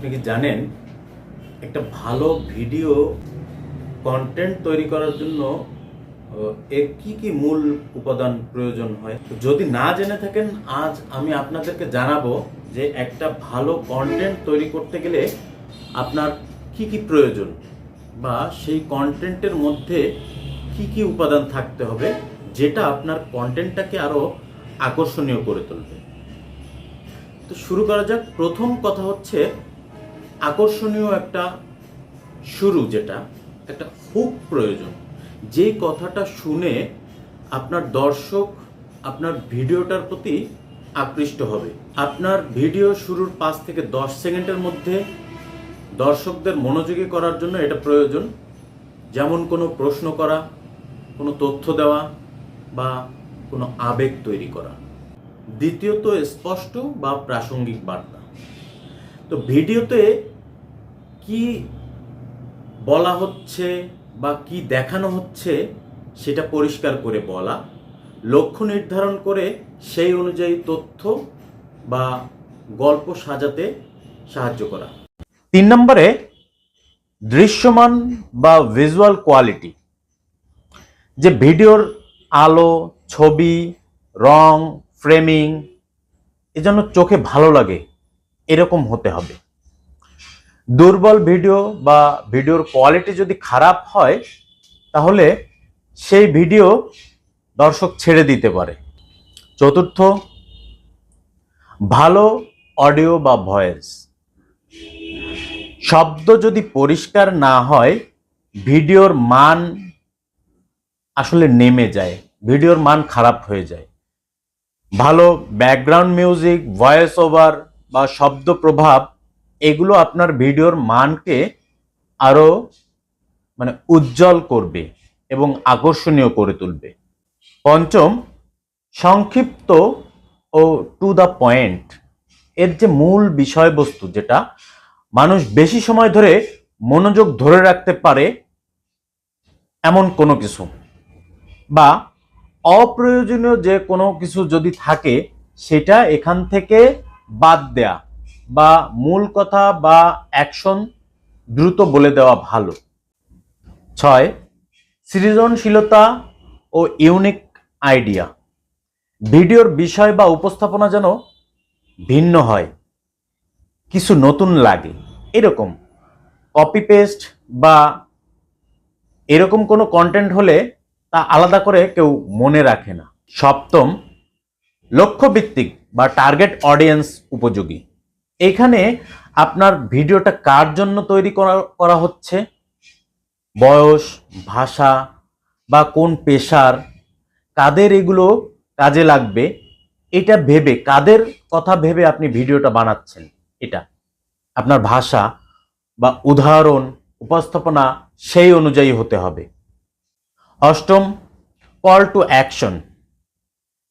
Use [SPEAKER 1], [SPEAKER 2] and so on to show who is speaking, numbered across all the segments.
[SPEAKER 1] আপনি কি জানেন, একটা ভালো ভিডিও কন্টেন্ট তৈরি করার জন্য এর কি কি মূল উপাদান প্রয়োজন হয়? যদি না জেনে থাকেন, আজ আমি আপনাদেরকে জানাব যে একটা ভালো কন্টেন্ট তৈরি করতে গেলে আপনার কি কি প্রয়োজন বা সেই কন্টেন্টের মধ্যে কি কি উপাদান থাকতে হবে, যেটা আপনার কন্টেন্টটাকে আরও আকর্ষণীয় করে তুলবে। তো শুরু করা যাক। প্রথম কথা হচ্ছে আকর্ষণীয় একটা শুরু যেটা, একটা হুক প্রয়োজন। যেই কথাটা শুনে আপনার দর্শক আপনার ভিডিওটার প্রতি আকৃষ্ট হবে। আপনার ভিডিও শুরুর পাঁচ থেকে দশ সেকেন্ডের মধ্যে দর্শকদের মনোযোগী করার জন্য এটা প্রয়োজন। যেমন কোনো প্রশ্ন করা, কোনো তথ্য দেওয়া বা কোনো আবেগ তৈরি করা। দ্বিতীয়ত স্পষ্ট বা প্রাসঙ্গিক বার্তা। তো ভিডিওতে কি বলা হচ্ছে বা কি দেখানো হচ্ছে সেটা পরিষ্কার করে বলা, লক্ষ্য নির্ধারণ করে সেই অনুযায়ী তথ্য বা গল্প সাজাতে সাহায্য করা। তিন নম্বরে, দৃশ্যমান বা ভিজুয়াল কোয়ালিটি যে ভিডিওর আলো, ছবি, রং ফ্রেমিং এ যেন চোখে ভালো লাগে, এরকম হতে হবে। দুর্বল ভিডিও বা ভিডিওর কোয়ালিটি যদি খারাপ হয়, তাহলে সেই ভিডিও দর্শক ছেড়ে দিতে পারে। চতুর্থ, ভালো অডিও বা ভয়েস শব্দ যদি পরিষ্কার না হয়, ভিডিওর মান আসলে নেমে যায়, ভিডিওর মান খারাপ হয়ে যায়। ভালো ব্যাকগ্রাউন্ড মিউজিক ভয়েস ওভার বা শব্দ প্রভাব এগুলো আপনার ভিডিওর মানকে আরও মানে উজ্জ্বল করবে এবং আকর্ষণীয় করে তুলবে। পঞ্চম, সংক্ষিপ্ত ও টু দ্য পয়েন্ট এর যে মূল বিষয়বস্তু যেটা, মানুষ বেশি সময় ধরে মনোযোগ ধরে রাখতে পারে এমন কোনো কিছু বা অপ্রয়োজনীয় যে কোনো কিছু যদি থাকে, সেটা এখান থেকে বাদ দেয়া। বা মূল কথা বা অ্যাকশন দ্রুত বলে দেওয়া ভালো। ছয়, সৃজনশীলতা ও ইউনিক আইডিয়া ভিডিওর বিষয় বা উপস্থাপনা যেন ভিন্ন হয়। কিছু নতুন লাগে। এরকম। কপি পেস্ট বা এরকম কোনো কন্টেন্ট হলে তা আলাদা করে কেউ মনে রাখে না। সপ্তম, লক্ষ্যভিত্তিক বা টার্গেট অডিয়েন্স উপযোগী। এখানে আপনার ভিডিওটা কার জন্য তৈরি করা করা হচ্ছে? বয়স, ভাষা বা কোন পেশার, কাদের এগুলো কাজে লাগবে, এটা ভেবে, কাদের কথা ভেবে আপনি ভিডিওটা বানাচ্ছেন এটা? আপনার ভাষা বা উদাহরণ, উপস্থাপনা সেই অনুযায়ী হতে হবে। অষ্টম কল টু অ্যাকশন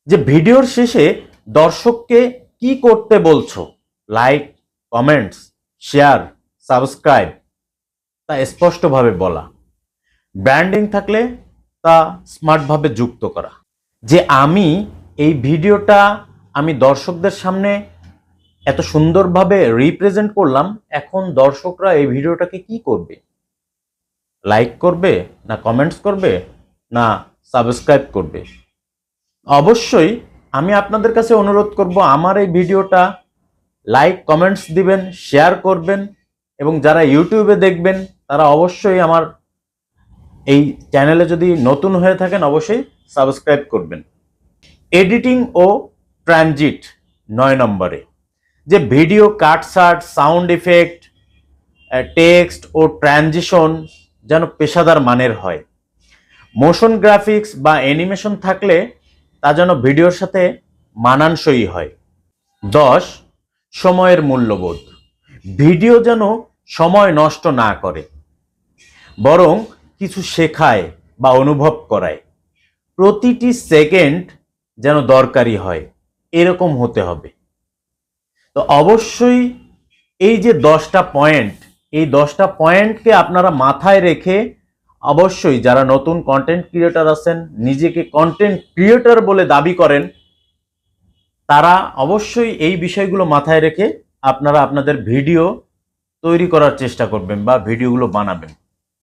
[SPEAKER 1] যে ভিডিওর শেষে দর্শককে কি করতে বলছো? লাইক, কমেন্টস, শেয়ার, সাবস্ক্রাইব তা স্পষ্টভাবে বলা। ব্র্যান্ডিং থাকলে তা স্মার্টভাবে যুক্ত করা। যে আমি এই ভিডিওটা আমি দর্শকদের সামনে এত সুন্দরভাবে রিপ্রেজেন্ট করলাম, এখন দর্শকরা এই ভিডিওটাকে কি করবে? লাইক করবে না কমেন্টস করবে না সাবস্ক্রাইব করবে? অবশ্যই আমি আপনাদের কাছে অনুরোধ করব, আমার এই ভিডিওটা লাইক কমেন্টস দিবেন শেয়ার করবেন, এবং যারা ইউটিউবে দেখবেন, তারা অবশ্যই আমার এই চ্যানেলে যদি নতুন হয়ে থাকেন, অবশ্যই সাবস্ক্রাইব করবেন। এডিটিং ও ট্রানজিট নয় নম্বরে। যে ভিডিও কাটসাট সাউন্ড ইফেক্ট টেক্সট ও ট্রানজিশন যেন পেশাদার মানের হয়। মোশন গ্রাফিক্স বা অ্যানিমেশন থাকলে তা যেন ভিডিওর সাথে মানানসই হয়। দশ সময়ের মূল্যবোধ। ভিডিও যেন সময় নষ্ট না করে, বরং কিছু শেখায় বা অনুভব করায়। প্রতিটি সেকেন্ড যেন দরকারি হয়, এরকম হতে হবে। তো অবশ্যই এই যে দশটা পয়েন্ট, এই দশটা পয়েন্টকে আপনারা মাথায় রেখে অবশ্যই যারা নতুন কন্টেন্ট ক্রিয়েটর আছেন, নিজেকে কন্টেন্ট ক্রিয়েটর বলে দাবি করেন তারা অবশ্যই এই বিষয়গুলো মাথায় রেখে আপনারা আপনাদের ভিডিও তৈরি করার চেষ্টা করবেন বা ভিডিওগুলো বানাবেন।